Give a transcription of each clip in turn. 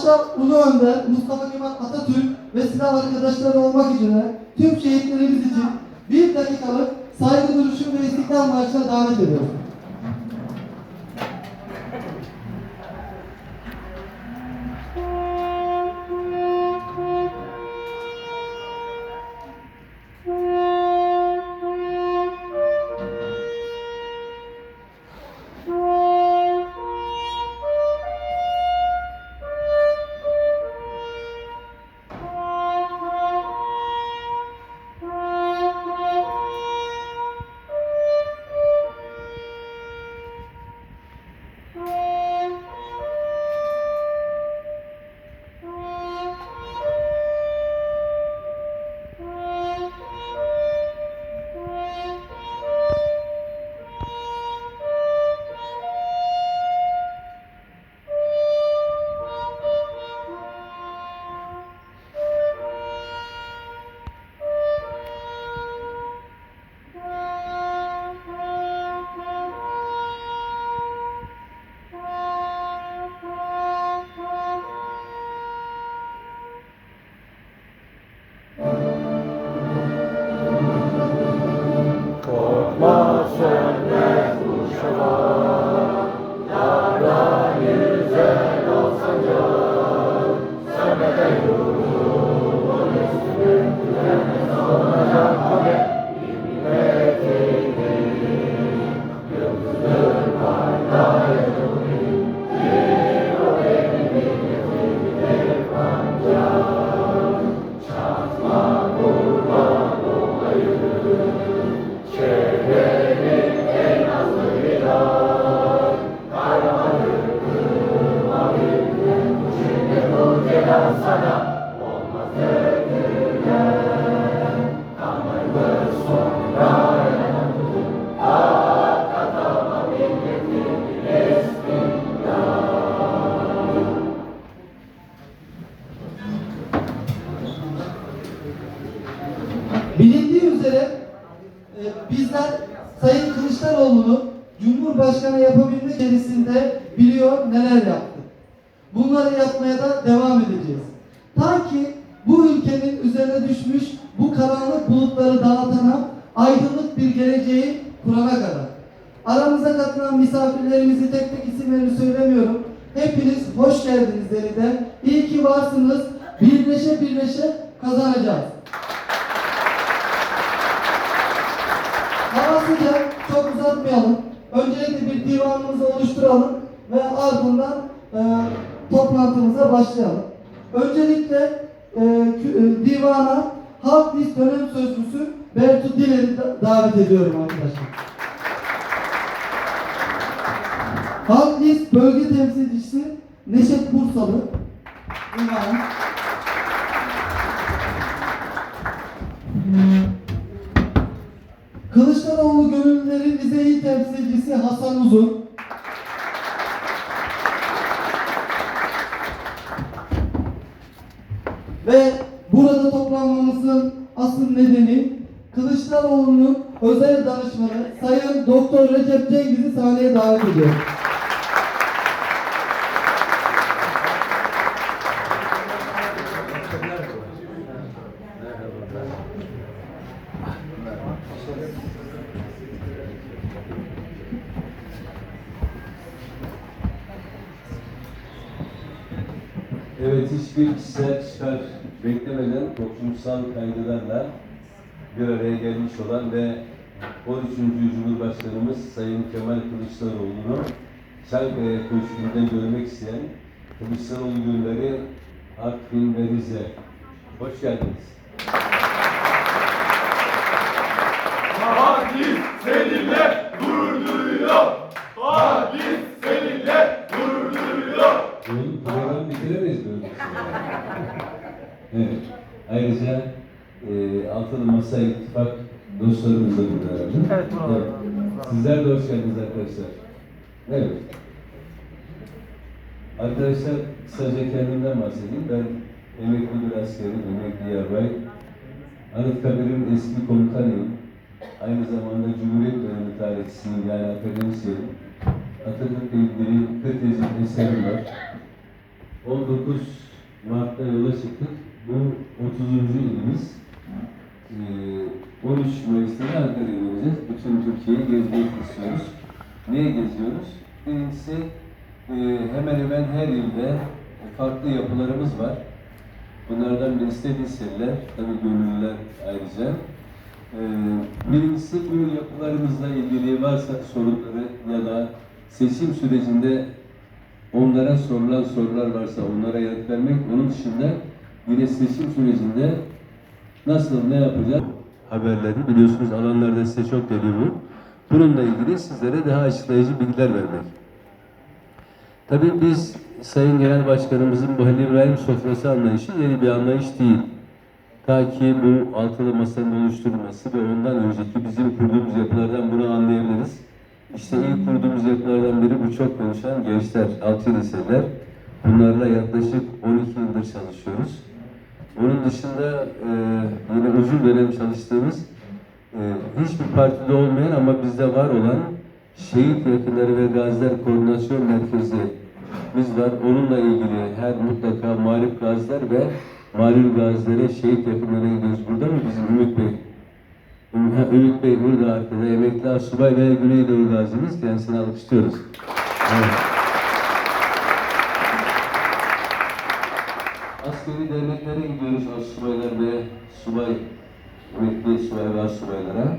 başta Ulu Önder, Mustafa Kemal Atatürk ve silah arkadaşları olmak üzere tüm şehitlerimiz için bir dakikalık saygı duruşu ve istiklal marşına davet ediyorum. Bilindiği üzere e, bizler Sayın Kılıçdaroğlu'nu Cumhurbaşkanı yapabilmek içerisinde biliyor neler yaptı. Bunları yapmaya da devam edeceğiz. Ta ki bu ülkenin üzerine düşmüş bu karanlık bulutları dağıtana aydınlık bir geleceği kurana kadar. Aramıza katılan misafirlerimizi tek tek isimlerini söylemiyorum. Hepiniz hoş geldiniz yeniden. İyi ki varsınız. Birleşe birleşe kazanacağız. Hava sıcak, çok uzatmayalım. Öncelikle bir divanımızı oluşturalım ve ardından e, toplantımıza başlayalım. Öncelikle e, e, divana Halk List dönem sözcüsü Bertu Diler'i da- davet ediyorum arkadaşlar. Halk List bölge temsilcisi Neşet Bursalı. Divan. Kılıçdaroğlu gönüllülerin Rize'yi temsilcisi Hasan Uzun. Ve burada toplanmamızın asıl nedeni Kılıçdaroğlu'nun özel danışmanı Sayın Doktor Recep Cengiz'i sahneye davet ediyorum. Evet, hiçbir kişisel çıkar beklemeden toplumsal kaygılarla bir araya gelmiş olan ve 13. Cumhurbaşkanımız Sayın Kemal Kılıçdaroğlu'nu Çankaya Köşkü'nde görmek isteyen Kılıçdaroğlu günleri Artvin ve Rize. Hoş geldiniz. Halis seninle gurur duyuyor. Evet. Ayrıca e, Altılı Masa İttifak dostlarımız da burada herhalde. Evet, buralar. Sizler de hoş geldiniz arkadaşlar. Evet. Arkadaşlar kısaca kendimden bahsedeyim. Ben emekli bir askerim, emekli yarbay. Anıtkabir'in eski komutanıyım. Aynı zamanda Cumhuriyet dönemi tarihçisiyim yani akademisyenim. Atatürk'le ilgili 40 yazı liselim var. 19 Mart'ta yola çıktık. Bu 30. ilimiz. Ee, 13 Mayıs'ta da Ankara'ya gideceğiz. Bütün Türkiye'yi gezmeyi istiyoruz. Niye geziyoruz? Birincisi e, hemen hemen her ilde farklı yapılarımız var. Bunlardan birisi de liseler, tabii gönüllüler ayrıca. Ee, birincisi bu yapılarımızla ilgili varsa sorunları ya da seçim sürecinde onlara sorulan sorular varsa onlara yanıt vermek. Onun dışında yine seçim sürecinde nasıl ne yapacağız haberlerini biliyorsunuz alanlarda size çok geliyor bu. Bununla ilgili sizlere daha açıklayıcı bilgiler vermek. Tabii biz Sayın Genel Başkanımızın bu Halil İbrahim sofrası anlayışı yeni bir anlayış değil. Ta ki bu altılı masanın oluşturulması ve ondan önceki bizim kurduğumuz yapılardan bunu anlayabiliriz. İşte ilk kurduğumuz yapılardan biri bu çok konuşan gençler, altı liseler. Bunlarla yaklaşık 12 yıldır çalışıyoruz. Onun dışında e, yine uzun dönem çalıştığımız e, hiçbir partide olmayan ama bizde var olan Şehit Yakınları ve Gaziler Koordinasyon Merkezi biz var. Onunla ilgili her mutlaka mağlup gaziler ve mağlup gazilere şehit yakınlarına gidiyoruz. Burada mı bizim Ümit Bey? Ümit Bey burada arkada. Emekli Asubay ve Güneydoğu gazimiz. Kendisini alkışlıyoruz. Evet. Derneklere gidiyoruz asubaylar ve subay, emekli subay ve asubaylara.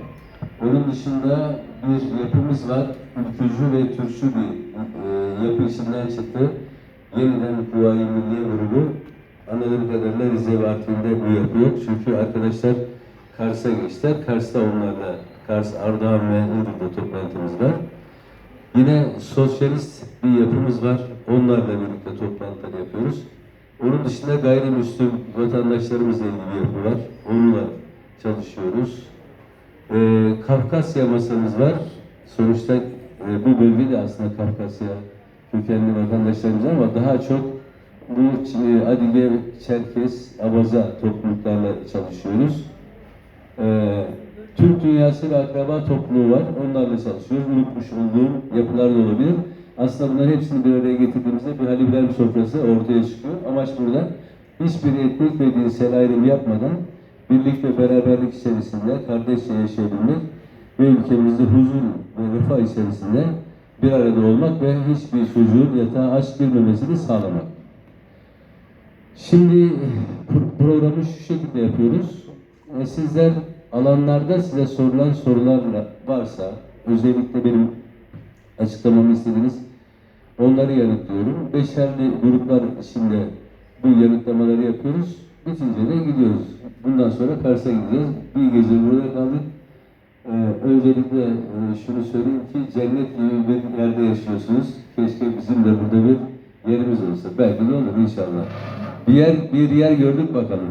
Onun dışında bir yapımız var. Ülkücü ve Türkçü bir e, yapı içinden çıktı. Yeniden Kuvayi Milliye grubu. Anladığım kadarıyla Rize ve bu yapı yok. Çünkü arkadaşlar Kars'a geçtiler. Kars'ta onlarla, Kars, Ardahan ve Iğdır'da toplantımız var. Yine sosyalist bir yapımız var. Onlarla birlikte toplantılar yapıyoruz. Onun dışında gayrimüslim vatandaşlarımızla ilgili yapı var. Onunla çalışıyoruz. Ee, Kafkasya masamız var. Sonuçta e, bu bölge de aslında Kafkasya kökenli vatandaşlarımız var ama daha çok bu e, Adige, Çerkes, Abaza topluluklarla çalışıyoruz. Ee, Türk Dünyası ve Akraba Topluluğu var. Onlarla çalışıyoruz. Unutmuş olduğum yapılar da olabilir. Aslında bunların hepsini bir araya getirdiğimizde bir Halil İbrahim sofrası ortaya çıkıyor. Amaç burada hiçbir etnik ve dinsel ayrım yapmadan birlik ve beraberlik içerisinde kardeşçe yaşayabilmek ve ülkemizde huzur ve refah içerisinde bir arada olmak ve hiçbir çocuğun yatağa aç girmemesini sağlamak. Şimdi pro- programı şu şekilde yapıyoruz. E, Sizler alanlarda size sorulan sorularla varsa, özellikle benim açıklamamı istediğiniz onları yanıtlıyorum. Beşerli gruplar içinde bu yanıtlamaları yapıyoruz. Bitince de gidiyoruz. Bundan sonra Kars'a gideceğiz. Bir gece burada kaldık. Ee, öncelikle e, şunu söyleyeyim ki cennet gibi bir yerde yaşıyorsunuz. Keşke bizim de burada bir yerimiz olsa. Belki de olur inşallah. Bir yer bir yer gördük bakalım.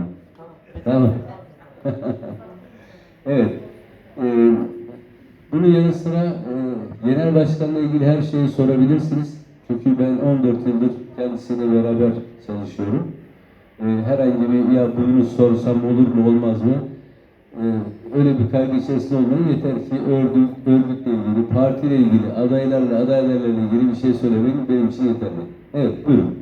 Tamam. evet. Ee, bunun yanı sıra e, genel başkanla ilgili her şeyi sorabilirsiniz. Çünkü ben 14 yıldır kendisiyle beraber çalışıyorum. Ee, herhangi bir ya bunu sorsam olur mu olmaz mı? Ee, öyle bir kaygı içerisinde olmayın. Yeter ki örgüt, örgütle ilgili, partiyle ilgili, adaylarla, adaylarla ilgili bir şey söylemeyin. Benim için yeterli. Evet, buyurun.